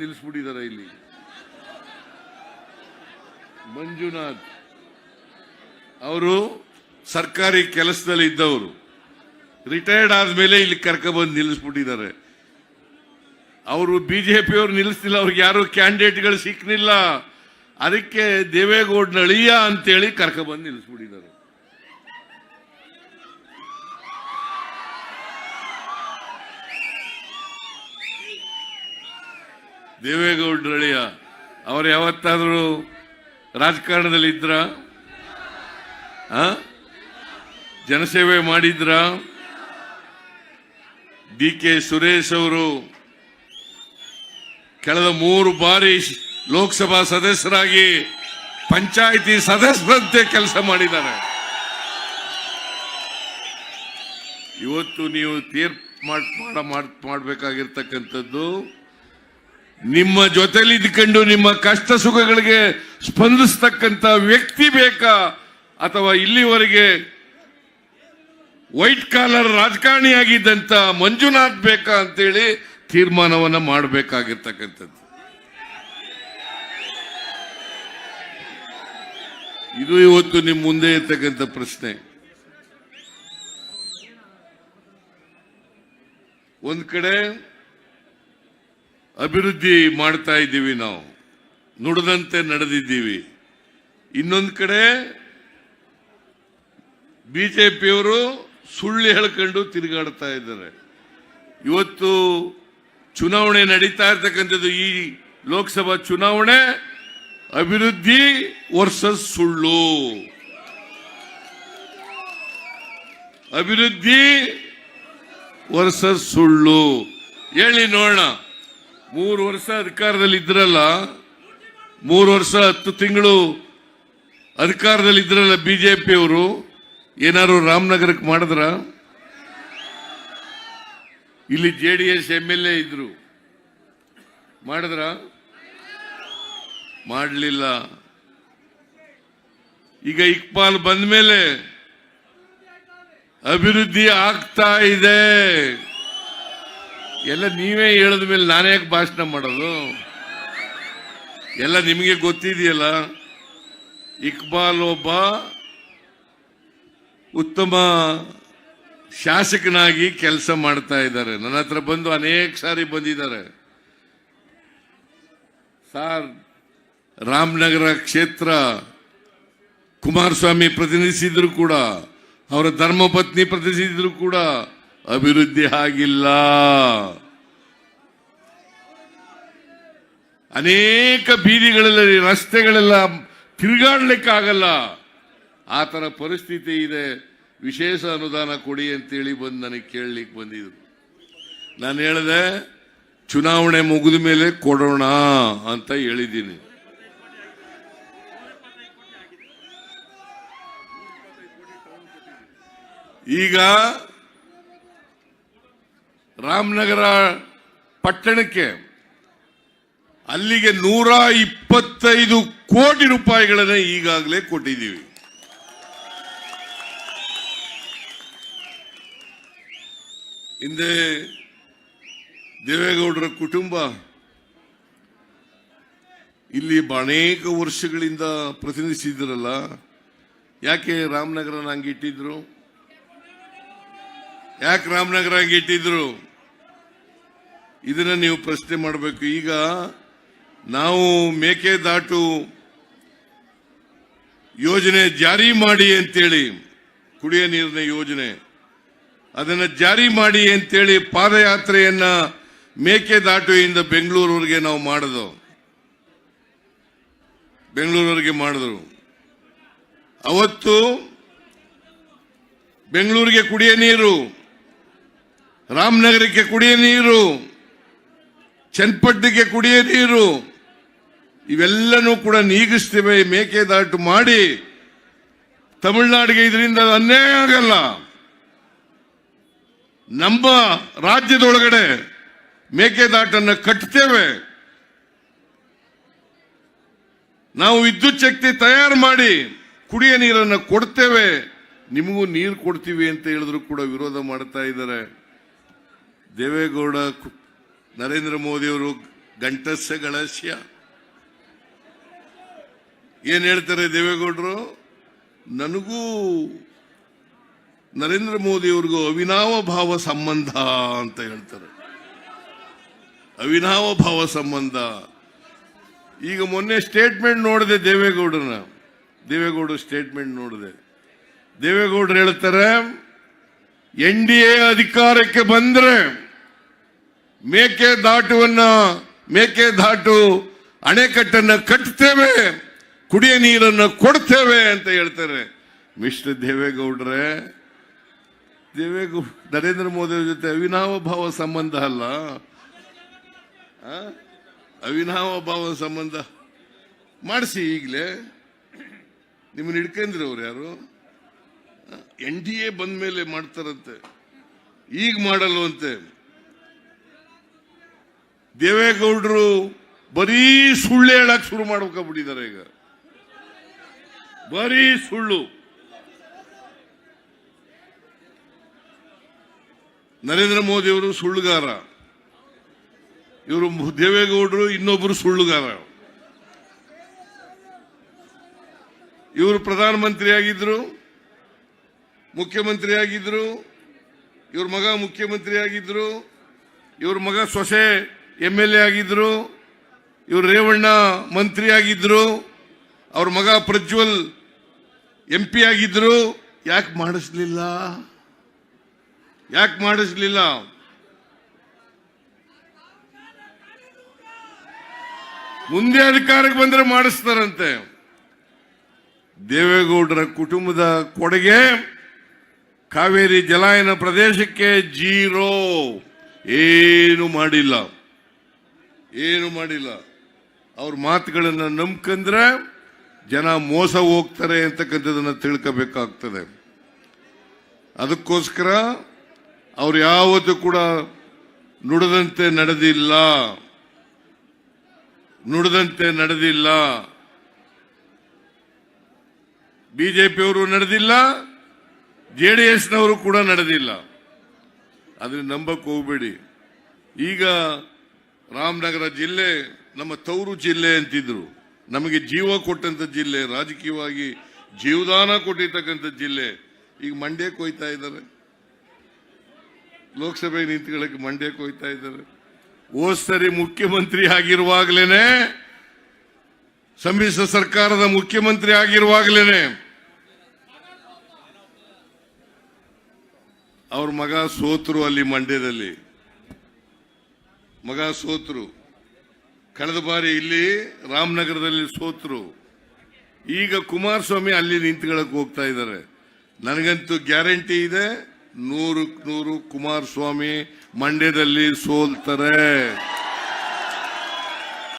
ನಿಲ್ಲಿಸ್ಬಿಟ್ಟಿದ್ದಾರೆ ಇಲ್ಲಿ. ಮಂಜುನಾಥ್ ಅವರು ಸರ್ಕಾರಿ ಕೆಲಸದಲ್ಲಿ ಇದ್ದವರು. ರಿಟೈರ್ಡ್ ಆದ್ಮೇಲೆ ಇಲ್ಲಿ ಕರ್ಕೊಬಂದು ನಿಲ್ಲಿಸ್ಬಿಟ್ಟಿದ್ದಾರೆ. ಅವರು ಬಿಜೆಪಿಯವರು ನಿಲ್ಲಿಸ್ತಿಲ್ಲ, ಅವ್ರಿಗೆ ಯಾರು ಕ್ಯಾಂಡಿಡೇಟ್ಗಳು ಸಿಕ್ಕಲಿಲ್ಲ ಅದಕ್ಕೆ ದೇವೇಗೌಡನ ಅಳಿಯ ಅಂತೇಳಿ ಕರ್ಕೊಬಂದು ನಿಲ್ಲಿಸ್ಬಿಟ್ಟಿದ್ದಾರೆ. ದೇವೇಗೌಡರ ಅವರು ಯಾವತ್ತಾದರೂ ರಾಜಕಾರಣದಲ್ಲಿ ಇದ್ರ? ಜನಸೇವೆ ಮಾಡಿದ್ರ? ಡಿ ಕೆ ಸುರೇಶ್ ಅವರು ಕಳೆದ ಮೂರು ಬಾರಿ ಲೋಕಸಭಾ ಸದಸ್ಯರಾಗಿ ಪಂಚಾಯಿತಿ ಸದಸ್ಯರಂತೆ ಕೆಲಸ ಮಾಡಿದ್ದಾರೆ. ಇವತ್ತು ನೀವು ತೀರ್ಪು ಮಾಡ್- ಮಾಡ್ಬೇಕಾಗಿರ್ತಕ್ಕಂಥದ್ದು ನಿಮ್ಮ ಜೊತೆಲಿ ಇದ್ಕೊಂಡು ನಿಮ್ಮ ಕಷ್ಟ ಸುಖಗಳಿಗೆ ಸ್ಪಂದಿಸ್ತಕ್ಕಂಥ ವ್ಯಕ್ತಿ ಬೇಕಾ? ಅಥವಾ ಇಲ್ಲಿವರೆಗೆ ವೈಟ್ ಕಾಲರ್ ರಾಜಕಾರಣಿಯಾಗಿದ್ದಂತ ಮಂಜುನಾಥ್ ಬೇಕಾ ಅಂತೇಳಿ ತೀರ್ಮಾನವನ್ನ ಮಾಡಬೇಕಾಗಿರ್ತಕ್ಕಂಥದ್ದು. ಇದು ಇವತ್ತು ನಿಮ್ಮ ಮುಂದೆ ಇರ್ತಕ್ಕಂಥ ಪ್ರಶ್ನೆ. ಒಂದ್ ಕಡೆ ಅಭಿವೃದ್ಧಿ ಮಾಡ್ತಾ ಇದ್ದೀವಿ ನಾವು. ನುಡಿದಂತೆ ನಡೆದಿದ್ದೀವಿ. ಇನ್ನೊಂದು ಕಡೆ ಬಿಜೆಪಿಯವರು ಸುಳ್ಳು ಹೇಳ್ಕೊಂಡು ತಿರುಗಾಡ್ತಾ ಇದ್ದಾರೆ. ಇವತ್ತು ಚುನಾವಣೆ ನಡೀತಾ ಇರ್ತಕ್ಕಂಥದ್ದು ಈ ಲೋಕಸಭಾ ಚುನಾವಣೆ, ಅಭಿವೃದ್ಧಿ ವರ್ಸಸ್ ಸುಳ್ಳು. ಅಭಿವೃದ್ಧಿ ವರ್ಸಸ್ ಸುಳ್ಳು. ಹೇಳಿ ನೋಡೋಣ. ಮೂರು ವರ್ಷ ಅಧಿಕಾರದಲ್ಲಿ ಇದ್ರಲ್ಲ ಮೂರು ವರ್ಷ ಹತ್ತು ತಿಂಗಳು ಅಧಿಕಾರದಲ್ಲಿ ಇದ್ರಲ್ಲ ಬಿಜೆಪಿ ಅವರು, ಏನಾದ್ರು ರಾಮನಗರಕ್ಕೆ ಮಾಡಿದ್ರ? ಇಲ್ಲಿ J D S M L A ಇದ್ರು. ಮಾಡಿದ್ರ? ಮಾಡಲಿಲ್ಲ. ಈಗ ಇಕ್ಬಾಲ್ ಬಂದ ಮೇಲೆ ಅಭಿವೃದ್ಧಿ ಆಗ್ತಾ ಇದೆ. ಎಲ್ಲ ನೀವೇ ಹೇಳಿದ ಮೇಲೆ ನಾನೇ ಯಾಕೆ ಭಾಷಣ ಮಾಡೋದು? ಎಲ್ಲ ನಿಮಗೆ ಗೊತ್ತಿದೆಯಲ್ಲ? ಇಕ್ಬಾಲ್ ಒಬ್ಬ ಉತ್ತಮ ಶಾಸಕನಾಗಿ ಕೆಲಸ ಮಾಡ್ತಾ ಇದ್ದಾರೆ. ನನ್ನ ಹತ್ರ ಬಂದು ಅನೇಕ ಸಾರಿ ಬಂದಿದ್ದಾರೆ. ಸಾರ್, ರಾಮನಗರ ಕ್ಷೇತ್ರ ಕುಮಾರಸ್ವಾಮಿ ಪ್ರತಿನಿಧಿಸಿದ್ರು ಕೂಡ, ಅವರ ಧರ್ಮಪತ್ನಿ ಪ್ರತಿನಿಧಿಸಿದ್ರು ಕೂಡ ಅಭಿವೃದ್ಧಿ ಆಗಿಲ್ಲ. ಅನೇಕ ಬೀದಿಗಳಲ್ಲಿ ರಸ್ತೆಗಳೆಲ್ಲ ತಿರುಗಾಡ್ಲಿಕ್ಕಾಗಲ್ಲ. ಆ ಥರ ಪರಿಸ್ಥಿತಿ ಇದೆ. ವಿಶೇಷ ಅನುದಾನ ಕೊಡಿ ಅಂತೇಳಿ ಬಂದು ನನಗೆ ಕೇಳಲಿಕ್ಕೆ ಬಂದಿದ್ರು. ನಾನು ಹೇಳಿದೆ, ಚುನಾವಣೆ ಮುಗಿದ ಮೇಲೆ ಕೊಡೋಣ ಅಂತ ಹೇಳಿದ್ದೀನಿ. ಈಗ ರಾಮನಗರ ಪಟ್ಟಣಕ್ಕೆ ಅಲ್ಲಿಗೆ ನೂರ ಇಪ್ಪತ್ತೈದು ಕೋಟಿ ರೂಪಾಯಿಗಳನ್ನ ಈಗಾಗಲೇ ಕೊಟ್ಟಿದ್ದೀವಿ. ಹಿಂದೆ ದೇವೇಗೌಡರ ಕುಟುಂಬ ಇಲ್ಲಿ ಅನೇಕ ವರ್ಷಗಳಿಂದ ಪ್ರತಿನಿಧಿಸಿದ್ರಲ್ಲ, ಯಾಕೆ ರಾಮನಗರನ ಹಂಗಿಟ್ಟಿದ್ರು ಯಾಕೆ ರಾಮನಗರ ಹಂಗಿಟ್ಟಿದ್ರು ಇದನ್ನ ನೀವು ಪ್ರಶ್ನೆ ಮಾಡಬೇಕು. ಈಗ ನಾವು ಮೇಕೆದಾಟು ಯೋಜನೆ ಜಾರಿ ಮಾಡಿ ಅಂತೇಳಿ, ಕುಡಿಯ ನೀರಿನ ಯೋಜನೆ, ಅದನ್ನ ಜಾರಿ ಮಾಡಿ ಅಂತೇಳಿ ಪಾದಯಾತ್ರೆಯನ್ನ ಮೇಕೆದಾಟುವಿಂದ ಬೆಂಗಳೂರವರೆಗೆ ನಾವು ಮಾಡಿದೋ. ಬೆಂಗಳೂರವರೆಗೆ ಮಾಡಿದ್ರು. ಅವತ್ತು ಬೆಂಗಳೂರಿಗೆ ಕುಡಿಯ ನೀರು, ರಾಮನಗರಕ್ಕೆ ಕುಡಿಯ ನೀರು ಚನ್ನಪಟ್ಟಣಕ್ಕೆ ಕುಡಿಯ ನೀರು. ಇವೆಲ್ಲನೂ ಕೂಡ ನೀಗಿಸ್ತೇವೆ ಮೇಕೆದಾಟು ಮಾಡಿ. ತಮಿಳುನಾಡಿಗೆ ಇದರಿಂದ ಅನ್ಯಾಯ ಆಗಲ್ಲ. ನಮ್ಮ ರಾಜ್ಯದೊಳಗಡೆ ಮೇಕೆದಾಟನ್ನು ಕಟ್ತೇವೆ. ನಾವು ವಿದ್ಯುತ್ ಶಕ್ತಿ ತಯಾರು ಮಾಡಿ ಕುಡಿಯ ನೀರನ್ನು ಕೊಡ್ತೇವೆ. ನಿಮಗೂ ನೀರು ಕೊಡ್ತೀವಿ ಅಂತ ಹೇಳಿದ್ರು ಕೂಡ ವಿರೋಧ ಮಾಡ್ತಾ ಇದ್ದಾರೆ. ದೇವೇಗೌಡ ನರೇಂದ್ರ ಮೋದಿಯವರು ಗಂಟಸ್ಯ ಗಳಸ್ಯ ಏನ್ ಹೇಳ್ತಾರೆ ದೇವೇಗೌಡರು? ನನಗೂ ನರೇಂದ್ರ ಮೋದಿ ಅವ್ರಿಗೂ ಅವಿನಾವ ಭಾವ ಸಂಬಂಧ ಅಂತ ಹೇಳ್ತಾರೆ. ಅವಿನಾವ ಭಾವ ಸಂಬಂಧ. ಈಗ ಮೊನ್ನೆ ಸ್ಟೇಟ್ಮೆಂಟ್ ನೋಡಿದೆ ದೇವೇಗೌಡನ ದೇವೇಗೌಡ ಸ್ಟೇಟ್ಮೆಂಟ್ ನೋಡಿದೆ. ದೇವೇಗೌಡರು ಹೇಳ್ತಾರೆ, ಎನ್ ಡಿ ಎ ಅಧಿಕಾರಕ್ಕೆ ಬಂದ್ರೆ ಮೇಕೆ ದಾಟುವನ್ನ ಮೇಕೆ ದಾಟು ಅಣೆಕಟ್ಟನ್ನ ಕಟ್ತೇವೆ ಕುಡಿಯ ನೀರನ್ನು ಕೊಡ್ತೇವೆ ಅಂತ ಹೇಳ್ತಾರೆ. ಮಿಸ್ಟರ್ ದೇವೇಗೌಡ್ರೆ, ದೇವೇಗೌಡ, ನರೇಂದ್ರ ಮೋದಿ ಜೊತೆ ಅವಿನಾವ ಭಾವ ಸಂಬಂಧ ಅಲ್ಲ? ಅವಿನಾವ ಭಾವ ಸಂಬಂಧ. ಮಾಡಿಸಿ ಈಗಲೇ. ನಿಮ್ಮನ್ನ ಹಿಡ್ಕೊಂಡ್ರಿ ಅವ್ರು ಯಾರು? ಎನ್ ಡಿ ಎ ಬಂದ ಮೇಲೆ ಮಾಡ್ತಾರಂತೆ. ಈಗ ಮಾಡಲ್ವಂತೆ. ದೇವೇಗೌಡರು ಬರೀ ಸುಳ್ಳು ಹೇಳಕ್ ಶುರು ಮಾಡ್ಬೇಕಾಗ್ಬಿಟ್ಟಿದ್ದಾರೆ ಈಗ. ಬರೀ ಸುಳ್ಳು. ನರೇಂದ್ರ ಮೋದಿ ಅವರು ಸುಳ್ಳುಗಾರ. ಇವರು ದೇವೇಗೌಡರು ಇನ್ನೊಬ್ಬರು ಸುಳ್ಳುಗಾರ. ಇವರು ಪ್ರಧಾನಮಂತ್ರಿ ಆಗಿದ್ರು ಮುಖ್ಯಮಂತ್ರಿ ಆಗಿದ್ರು ಇವ್ರ ಮಗ ಮುಖ್ಯಮಂತ್ರಿ ಆಗಿದ್ರು ಇವ್ರ ಮಗ ಸೊಸೆ ಎಂ ಎಲ್ ಎ ಆಗಿದ್ರು, ಇವರು ರೇವಣ್ಣ ಮಂತ್ರಿ ಆಗಿದ್ರು, ಅವ್ರ ಮಗ ಪ್ರಜ್ವಲ್ ಎಂ ಪಿ ಆಗಿದ್ರು. ಯಾಕೆ ಮಾಡಿಸ್ಲಿಲ್ಲ? ಯಾಕೆ ಮಾಡಿಸ್ಲಿಲ್ಲ? ಮುಂದೆ ಅಧಿಕಾರಕ್ಕೆ ಬಂದ್ರೆ ಮಾಡಿಸ್ತಾರಂತೆ. ದೇವೇಗೌಡರ ಕುಟುಂಬದ ಕೊಡುಗೆ ಕಾವೇರಿ ಜಲಾಯನ ಪ್ರದೇಶಕ್ಕೆ ಜೀರೋ. ಏನು ಮಾಡಿಲ್ಲ. ಏನು ಮಾಡಿಲ್ಲ. ಅವ್ರ ಮಾತುಗಳನ್ನ ನಂಬ್ಕಂದ್ರೆ ಜನ ಮೋಸ ಹೋಗ್ತಾರೆ ಅಂತಕ್ಕಂಥದನ್ನ ತಿಳ್ಕೋಬೇಕಾಗ್ತದೆ. ಅದಕ್ಕೋಸ್ಕರ ಅವ್ರು ಯಾವತ್ತೂ ಕೂಡ ನುಡದಂತೆ ನಡೆದಿಲ್ಲ. ನುಡಿದಂತೆ ನಡೆದಿಲ್ಲ. ಬಿಜೆಪಿಯವರು ನಡೆದಿಲ್ಲ, ಜೆ ಡಿ ಎಸ್ನವರು ಕೂಡ ನಡೆದಿಲ್ಲ. ಆದ್ರೆ ನಂಬಕ್ ಹೋಗ್ಬೇಡಿ. ಈಗ ರಾಮನಗರ ಜಿಲ್ಲೆ ನಮ್ಮ ತವರು ಜಿಲ್ಲೆ ಅಂತಿದ್ರು. ನಮಗೆ ಜೀವ ಕೊಟ್ಟಂತ ಜಿಲ್ಲೆ, ರಾಜಕೀಯವಾಗಿ ಜೀವದಾನ ಕೊಟ್ಟಿರ್ತಕ್ಕಂಥ ಜಿಲ್ಲೆ. ಈಗ ಮಂಡ್ಯಕ್ಕೆ ಹೋಯ್ತಾ ಇದ್ದಾರೆ. ಲೋಕಸಭೆ ನಿಂತ್ಕೊಳ್ಳಕ್ಕೆ ಮಂಡ್ಯಕ್ಕೆ ಹೋಯ್ತಾ ಇದ್ದಾರೆ. ಸರಿ ಮುಖ್ಯಮಂತ್ರಿ ಆಗಿರುವಾಗಲೇನೆ, ಸಮ್ಮಿಶ್ರ ಸರ್ಕಾರದ ಮುಖ್ಯಮಂತ್ರಿ ಆಗಿರುವಾಗಲೇನೆ, ಅವ್ರ ಮಗ ಸೋತರು ಅಲ್ಲಿ ಮಂಡ್ಯದಲ್ಲಿ. ಮಗ ಸೋತರು. ಕಳೆದ ಬಾರಿ ಇಲ್ಲಿ ರಾಮನಗರದಲ್ಲಿ ಸೋತರು. ಈಗ ಕುಮಾರಸ್ವಾಮಿ ಅಲ್ಲಿ ನಿಂತ್ಕೊಳ್ಳಕ್ಕೆ ಹೋಗ್ತಾ ಇದ್ದಾರೆ. ನನಗಂತೂ ಗ್ಯಾರಂಟಿ ಇದೆ, ನೂರಕ್ಕೆ ನೂರು ಕುಮಾರಸ್ವಾಮಿ ಮಂಡ್ಯದಲ್ಲಿ ಸೋಲ್ತಾರೆ.